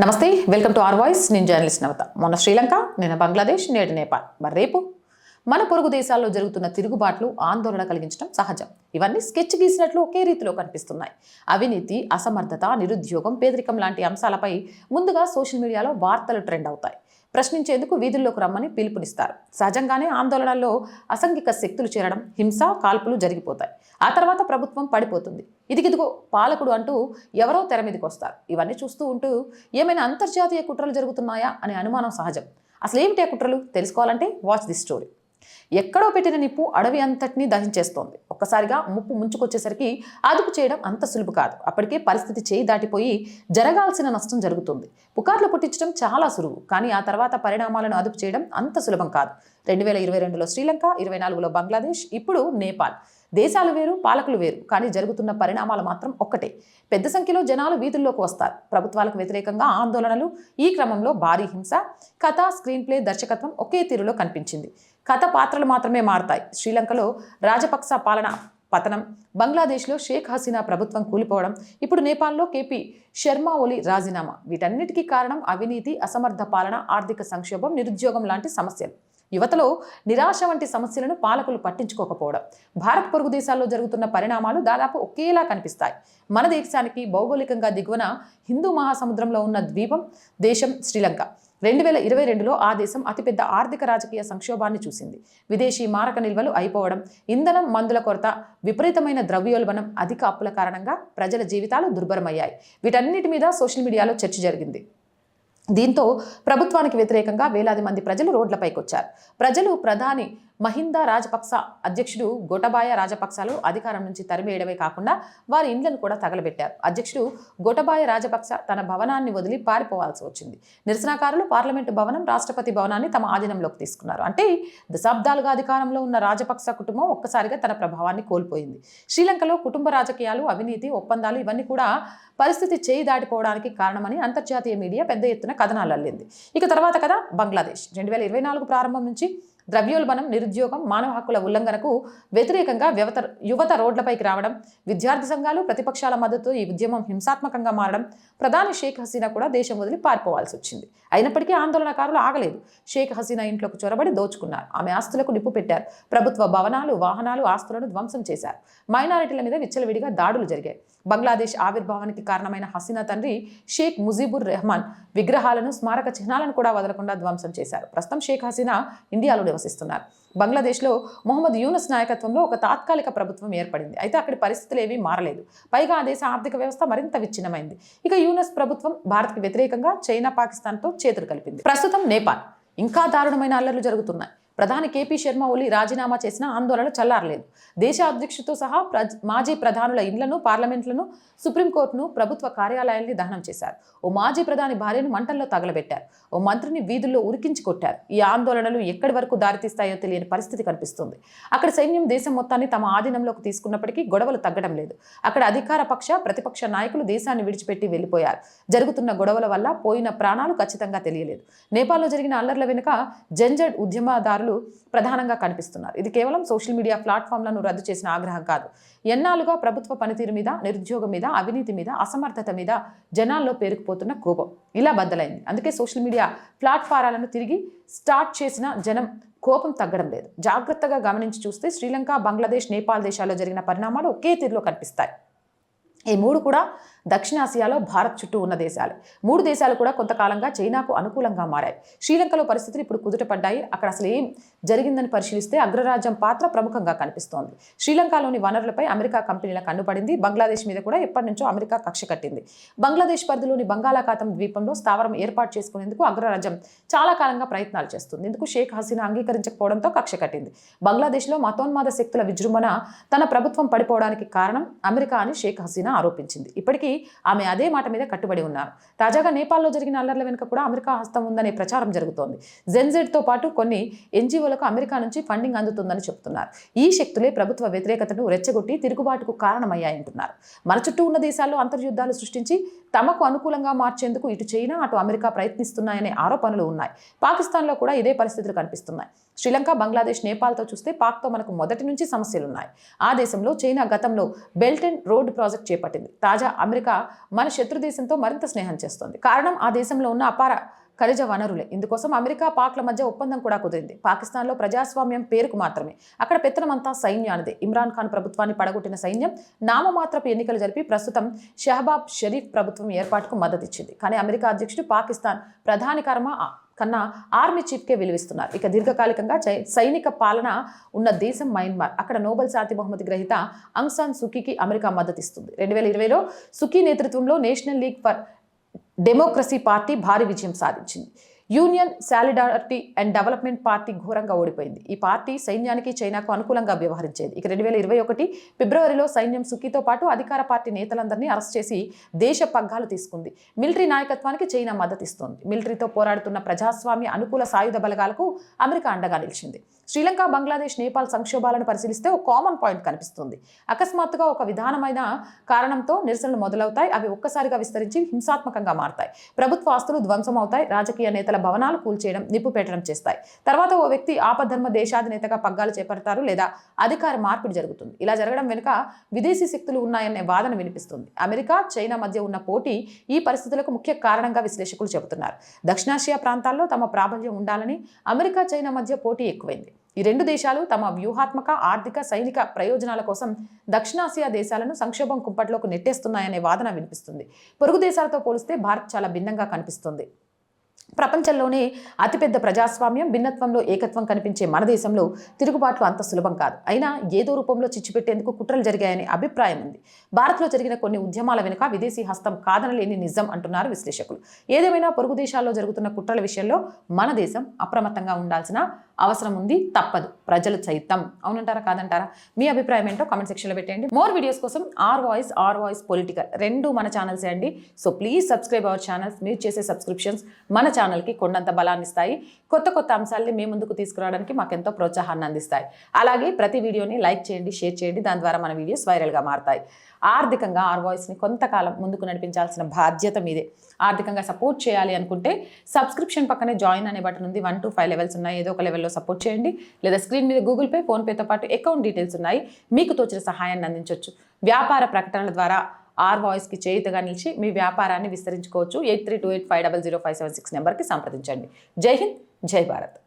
నమస్తే welcome to R voice. నేను journalist నవత. మొన్న శ్రీలంక నిన్న బంగ్లాదేశ్ నేడు నేపాల్. మరి రేపు మన పొరుగు దేశాల్లో జరుగుతున్న తిరుగుబాట్లు ఆందోళన కలిగించడం సహజం. ఇవన్నీ స్కెచ్ గీసినట్లు ఒకే రీతిలో కనిపిస్తున్నాయి. అవినీతి అసమర్థత నిరుద్యోగం పేదరికం లాంటి అంశాలపై ముందుగా సోషల్ మీడియాలో వార్తలు ట్రెండ్ అవుతాయి. ప్రశ్నించేందుకు వీధుల్లోకి రమ్మని పిలుపునిస్తారు. సహజంగానే ఆందోళనల్లో అసంఘిక శక్తులు చేరడం హింస కాల్పులు జరిగిపోతాయి. ఆ తర్వాత ప్రభుత్వం పడిపోతుంది. ఇదిగిదిగో పాలకుడు అంటూ ఎవరో తెర మీదకి వస్తారు. ఇవన్నీ చూస్తూ ఉంటూ ఏమైనా అంతర్జాతీయ కుట్రలు జరుగుతున్నాయా అనే అనుమానం సహజం. అసలు ఏమిటి ఆ కుట్రలు? తెలుసుకోవాలంటే వాచ్ ది స్టోరీ. ఎక్కడో పెట్టిన నిప్పు అడవి అంతటినీ దహించేస్తోంది. ఒక్కసారిగా ముప్పు ముంచుకొచ్చేసరికి అదుపు చేయడం అంత సులువు కాదు. అప్పటికే పరిస్థితి చేయి దాటిపోయి జరగాల్సిన నష్టం జరుగుతుంది. పుకార్లు పుట్టించడం చాలా సులువు. కానీ ఆ తర్వాత పరిణామాలను అదుపు చేయడం అంత సులభం కాదు. రెండు వేల ఇరవై రెండులో శ్రీలంక ఇరవై నాలుగులో బంగ్లాదేశ్ ఇప్పుడు నేపాల్. దేశాలు వేరు పాలకులు వేరు కానీ జరుగుతున్న పరిణామాలు మాత్రం ఒక్కటే. పెద్ద సంఖ్యలో జనాలు వీధుల్లోకి వస్తారు. ప్రభుత్వాలకు వ్యతిరేకంగా ఆందోళనలు ఈ క్రమంలో భారీ హింస కథ స్క్రీన్ ప్లే దర్శకత్వం ఒకే తీరులో కనిపించింది. కథ పాత్రలు మాత్రమే మారతాయి. శ్రీలంకలో రాజపక్స పాలన పతనం బంగ్లాదేశ్లో షేక్ హసీనా ప్రభుత్వం కూలిపోవడం ఇప్పుడు నేపాల్లో కేపీ శర్మా ఒలి రాజీనామా. వీటన్నిటికీ కారణం అవినీతి అసమర్థ పాలన ఆర్థిక సంక్షోభం నిరుద్యోగం లాంటి సమస్యలు. యువతలో నిరాశ వంటి సమస్యలను పాలకులు పట్టించుకోకపోవడం. భారత్ పొరుగు దేశాల్లో జరుగుతున్న పరిణామాలు దాదాపు ఒకేలా కనిపిస్తాయి. మన దేశానికి భౌగోళికంగా దిగువన హిందూ మహాసముద్రంలో ఉన్న ద్వీపం దేశం శ్రీలంక. రెండు వేల ఇరవై రెండులో ఆ దేశం అతిపెద్ద ఆర్థిక రాజకీయ సంక్షోభాన్ని చూసింది. విదేశీ మారక నిల్వలు అయిపోవడం ఇంధనం మందుల కొరత విపరీతమైన ద్రవ్యోల్బణం అధిక అప్పుల కారణంగా ప్రజల జీవితాలు దుర్భరమయ్యాయి. వీటన్నిటి మీద సోషల్ మీడియాలో చర్చ జరిగింది. దీంతో ప్రభుత్వానికి వ్యతిరేకంగా వేలాది మంది ప్రజలు రోడ్లపైకి వచ్చారు ప్రజలు ప్రధాని మహిందా రాజపక్స అధ్యక్షుడు గోటబాయ రాజపక్సలు అధికారం నుంచి తరిమేయడమే కాకుండా వారి ఇండ్లను కూడా తగలబెట్టారు. అధ్యక్షుడు గోటబాయ రాజపక్స తన భవనాన్ని వదిలి పారిపోవాల్సి వచ్చింది. నిరసనకారులు పార్లమెంటు భవనం రాష్ట్రపతి భవనాన్ని తమ ఆధీనంలోకి తీసుకున్నారు. అంటే దశాబ్దాలుగా అధికారంలో ఉన్న రాజపక్స కుటుంబం ఒక్కసారిగా తన ప్రభావాన్ని కోల్పోయింది. శ్రీలంకలో కుటుంబ రాజకీయాలు అవినీతి ఒప్పందాలు ఇవన్నీ కూడా పరిస్థితి చేయి దాటిపోవడానికి కారణమని అంతర్జాతీయ మీడియా పెద్ద ఎత్తున కథనాలు అల్లింది. ఇక తర్వాత కదా బంగ్లాదేశ్. రెండు వేల ఇరవై నాలుగు ప్రారంభం నుంచి ద్రవ్యోల్బణం నిరుద్యోగం మానవ హక్కుల ఉల్లంఘనకు వ్యతిరేకంగా యువత యువత రోడ్లపైకి రావడం విద్యార్థి సంఘాలు ప్రతిపక్షాల మద్దతు ఈ ఉద్యమం హింసాత్మకంగా మారడం ప్రధాని షేక్ హసీనా కూడా దేశం వదిలి పారిపోవాల్సి వచ్చింది. అయినప్పటికీ ఆందోళనకారులు ఆగలేదు. షేక్ హసీనా ఇంట్లోకి చొరబడి దోచుకున్నారు. ఆమె ఆస్తులకు నిప్పు పెట్టారు. ప్రభుత్వ భవనాలు వాహనాలు ఆస్తులను ధ్వంసం చేశారు. మైనారిటీల మీద విచ్చలవిడిగా దాడులు జరిగాయి. బంగ్లాదేశ్ ఆవిర్భావానికి కారణమైన హసీనా తండ్రి షేక్ ముజీబుర్ రెహమాన్ విగ్రహాలను స్మారక చిహ్నాలను కూడా వదలకుండా ధ్వంసం చేశారు. ప్రస్తుతం షేక్ హసీనా ఇండియాలో నివసిస్తున్నారు. బంగ్లాదేశ్లో మొహమ్మద్ యూనస్ నాయకత్వంలో ఒక తాత్కాలిక ప్రభుత్వం ఏర్పడింది. అయితే అక్కడి పరిస్థితులు ఏమీ మారలేదు. పైగా ఆ దేశ ఆర్థిక వ్యవస్థ మరింత విచ్ఛిన్నమైంది. ఇక యూనస్ ప్రభుత్వం భారత్కి వ్యతిరేకంగా చైనా పాకిస్తాన్తో చేతులు కలిపింది. ప్రస్తుతం నేపాల్. ఇంకా దారుణమైన అల్లర్లు జరుగుతున్నాయి. ప్రధాని కేపీ శర్మ ఒలి రాజీనామా చేసిన ఆందోళన చల్లారలేదు. దేశ అధ్యక్షుడితో సహా ప్రజ మాజీ ప్రధానుల ఇండ్లను పార్లమెంట్లను సుప్రీంకోర్టును ప్రభుత్వ కార్యాలయాల్ని దహనం చేశారు. ఓ మాజీ ప్రధాని భార్యను మంటల్లో తగలబెట్టారు. ఓ మంత్రిని వీధుల్లో ఉరికించి కొట్టారు. ఈ ఆందోళనలు ఎక్కడి వరకు దారితీస్తాయో తెలియని పరిస్థితి కనిపిస్తుంది. అక్కడ సైన్యం దేశం మొత్తాన్ని తమ ఆధీనంలోకి తీసుకున్నప్పటికీ గొడవలు తగ్గడం లేదు. అక్కడ అధికార పక్ష ప్రతిపక్ష నాయకులు దేశాన్ని విడిచిపెట్టి వెళ్ళిపోయారు. జరుగుతున్న గొడవల వల్ల పోయిన ప్రాణాలు ఖచ్చితంగా తెలియలేదు. నేపాల్లో జరిగిన అల్లర్ల వెనుక జంజడ్ ఉద్యమదారులు ప్రధానంగా కనిపిస్తున్నారు. ఇది కేవలం సోషల్ మీడియా ప్లాట్ఫామ్లను రద్దు చేసిన ఆగ్రహం కాదు. ఎన్నాళ్ళుగా ప్రభుత్వ పనితీరు మీద నిరుద్యోగం మీద అవినీతి మీద అసమర్థత మీద జనాల్లో పేరుకుపోతున్న కోపం ఇలా బద్దలైంది. అందుకే సోషల్ మీడియా ప్లాట్ఫారాలను తిరిగి స్టార్ట్ చేసిన జనం కోపం తగ్గడం లేదు. జాగ్రత్తగా గమనించి చూస్తే శ్రీలంక బంగ్లాదేశ్ నేపాల్ దేశాల్లో జరిగిన పరిణామాలు ఒకే తీరులో కనిపిస్తాయి. ఈ మూడు కూడా దక్షిణాసియాలో భారత్ చుట్టూ ఉన్న దేశాలు. మూడు దేశాలు కూడా కొంతకాలంగా చైనాకు అనుకూలంగా మారాయి. శ్రీలంకలో పరిస్థితులు ఇప్పుడు కుదుటపడ్డాయి అక్కడ అసలు ఏం జరిగిందని పరిశీలిస్తే అగ్రరాజ్యం పాత్ర ప్రముఖంగా కనిపిస్తోంది. శ్రీలంకలోని వనరులపై అమెరికా కంపెనీల కన్నుపడింది. బంగ్లాదేశ్ మీద కూడా ఎప్పటి నుంచో అమెరికా కక్ష కట్టింది. బంగ్లాదేశ్ పరిధిలోని బంగాళాఖాతం ద్వీపంలో స్థావరం ఏర్పాటు చేసుకునేందుకు అగ్రరాజ్యం చాలా కాలంగా ప్రయత్నాలు చేస్తుంది. ఇందుకు షేక్ హసీనా అంగీకరించకపోవడంతో కక్ష కట్టింది. బంగ్లాదేశ్లో మతోన్మాద శక్తుల విజృంభణ తన ప్రభుత్వం పడిపోవడానికి కారణం అమెరికా అని షేక్ హసీనా ఆరోపించింది. ఇప్పటికీ ఆమె అదే మాట మీద కట్టుబడి ఉన్నారు. తాజాగా నేపాల్లో జరిగిన అల్లర్ల వెనుక కూడా అమెరికా హస్తం ఉందనే ప్రచారం జరుగుతోంది. జెన్జెడ్తో పాటు కొన్ని ఎన్జిఓలకు అమెరికా నుంచి ఫండింగ్ అందుతుందని చెబుతున్నారు ఈ శక్తులే ప్రభుత్వ వ్యతిరేకతను రెచ్చగొట్టి తిరుగుబాటుకు కారణమయ్యాయంటున్నారు మన చుట్టూ ఉన్న దేశాల్లో అంతర్యుద్ధాలు సృష్టించి తమకు అనుకూలంగా మార్చేందుకు ఇటు చైనా అటు అమెరికా ప్రయత్నిస్తున్నాయనే ఆరోపణలు ఉన్నాయి. పాకిస్తాన్లో కూడా ఇదే పరిస్థితులు కనిపిస్తున్నాయి. శ్రీలంక బంగ్లాదేశ్ నేపాల్తో చూస్తే పాక్తో మనకు మొదటి నుంచి సమస్యలు ఉన్నాయి ఆ దేశంలో చైనా గతంలో బెల్ట్ అండ్ రోడ్ ప్రాజెక్ట్ చేపట్టింది. తాజా అమెరికా మన శత్రు దేశంతో మరింత స్నేహం చేస్తోంది. కారణం ఆ దేశంలో ఉన్న అపార ఖనిజ వనరులే. ఇందుకోసం అమెరికా పాక్ల మధ్య ఒప్పందం కూడా కుదిరింది. పాకిస్తాన్లో ప్రజాస్వామ్యం పేరుకు మాత్రమే. అక్కడ పెత్తనమంతా సైన్యానిదే. ఇమ్రాన్ ఖాన్ ప్రభుత్వాన్ని పడగొట్టిన సైన్యం నామమాత్రపు ఎన్నికలు జరిపి ప్రస్తుతం షహబాబ్ షరీఫ్ ప్రభుత్వం ఏర్పాటుకు మద్దతిచ్చింది. కానీ అమెరికా అధ్యక్షుడు పాకిస్తాన్ ప్రధాని కర్మ కన్నా ఆర్మీ చీఫ్కే విలువిస్తున్నారు. ఇక దీర్ఘకాలికంగా సైనిక పాలన ఉన్న దేశం మయన్మార్ అక్కడ నోబెల్ శాంతి బహుమతి గ్రహీత అంగ్సాన్ సుకీకి అమెరికా మద్దతిస్తుంది. రెండు వేల ఇరవైలో సుకీ నేతృత్వంలో national league for democracy party భారీ విజయం సాధించింది. Union solidarity and development party ఘోరంగా ఓడిపోయింది. ఈ పార్టీ సైన్యానికి చైనాకు అనుకూలంగా వ్యవహరించేది. ఇక రెండు వేల ఇరవై ఒకటి ఫిబ్రవరిలో సైన్యం సుకీతో పాటు అధికార పార్టీ నేతలందరినీ అరెస్ట్ చేసి దేశ పగ్గాలు తీసుకుంది. మిలిటరీ నాయకత్వానికి చైనా మద్దతిస్తోంది. మిలిటరీతో పోరాడుతున్న ప్రజాస్వామ్య అనుకూల సాయుధ బలగాలకు అమెరికా అండగా నిలిచింది. శ్రీలంక బంగ్లాదేశ్ నేపాల్ సంక్షోభాలను పరిశీలిస్తే ఒక కామన్ పాయింట్ కనిపిస్తుంది. అకస్మాత్తుగా ఒక విధానమైన కారణంతో నిరసనలు మొదలవుతాయి. అవి ఒక్కసారిగా విస్తరించి హింసాత్మకంగా మారతాయి. ప్రభుత్వ ఆస్తులు ధ్వంసం అవుతాయి రాజకీయ నేతల భవనాలు కూల్చేయడం నిప్పు పెట్టడం చేస్తాయి. తర్వాత ఓ వ్యక్తి ఆపద్ధర్మ దేశాధినేతగా పగ్గాలు చేపడతారు లేదా అధికార మార్పిడి జరుగుతుంది. ఇలా జరగడం వెనుక విదేశీ శక్తులు ఉన్నాయనే వాదన వినిపిస్తుంది. అమెరికా చైనా మధ్య ఉన్న పోటీ ఈ పరిస్థితులకు ముఖ్య కారణంగా విశ్లేషకులు చెబుతున్నారు. దక్షిణాసియా ప్రాంతాల్లో తమ ప్రాబల్యం ఉండాలని అమెరికా చైనా మధ్య పోటీ ఎక్కువైంది. ఈ రెండు దేశాలు తమ వ్యూహాత్మక ఆర్థిక సైనిక ప్రయోజనాల కోసం దక్షిణాసియా దేశాలను సంక్షోభం కుంపట్లోకి నెట్టేస్తున్నాయనే వాదన వినిపిస్తుంది. పొరుగు దేశాలతో పోలిస్తే భారత్ చాలా భిన్నంగా కనిపిస్తుంది. ప్రపంచంలోనే అతిపెద్ద ప్రజాస్వామ్యం భిన్నత్వంలో ఏకత్వం కనిపించే మన దేశంలో తిరుగుబాట్లు అంత సులభం కాదు. అయినా ఏదో రూపంలో చిచ్చుపెట్టేందుకు కుట్రలు జరిగాయనే అభిప్రాయం ఉంది. భారత్లో జరిగిన కొన్ని ఉద్యమాల వెనుక విదేశీ హస్తం కాదనలేని నిజం అంటున్నారు విశ్లేషకులు. ఏదేమైనా పొరుగు దేశాల్లో జరుగుతున్న కుట్రల విషయంలో మన దేశం అప్రమత్తంగా ఉండాల్సిన అవసరం ఉంది తప్పదు. ప్రజలు సైతం అవునంటారా కాదంటారా? మీ అభిప్రాయం ఏంటో కామెంట్ సెక్షన్లో పెట్టండి మోర్ వీడియోస్ కోసం R voice R voice political రెండు మన ఛానల్సే అండి. So please subscribe our channels మీరు చేసే సబ్స్క్రిప్షన్స్ మన ఛానల్కి కొండంత బలాన్ని ఇస్తాయి. కొత్త కొత్త అంశాలని మీ ముందుకు తీసుకురావడానికి మాకు ఎంతో ప్రోత్సాహాన్ని అందిస్తాయి. అలాగే ప్రతి వీడియోని లైక్ చేయండి షేర్ చేయండి. దాని ద్వారా మన వీడియోస్ వైరల్గా మారుతాయి. ఆర్థికంగా ఆర్ వాయిస్ని కొంతకాలం ముందుకు నడిపించాల్సిన బాధ్యత మీదే. ఆర్థికంగా సపోర్ట్ చేయాలి అనుకుంటే సబ్స్క్రిప్షన్ పక్కనే జాయిన్ అనే బటన్ ఉంది. వన్ టు ఫైవ్ లెవెల్స్ ఉన్నాయి. ఏదో ఒక లెవెల్లో సపోర్ట్ చేయండి. లేదా స్క్రీన్ మీద గూగుల్ పే ఫోన్పేతో పాటు అకౌంట్ డీటెయిల్స్ ఉన్నాయి. మీకు తోచిన సహాయాన్ని అందించవచ్చు వ్యాపార ప్రకటనల ద్వారా ఆర్ వాయిస్కి చేయుతగా నిలిచి మీ వ్యాపారాన్ని విస్తరించుకోవచ్చు. Eight three two eight five double zero five seven six నెంబర్కి సంప్రదించండి. జై హింద్ జై భారత్.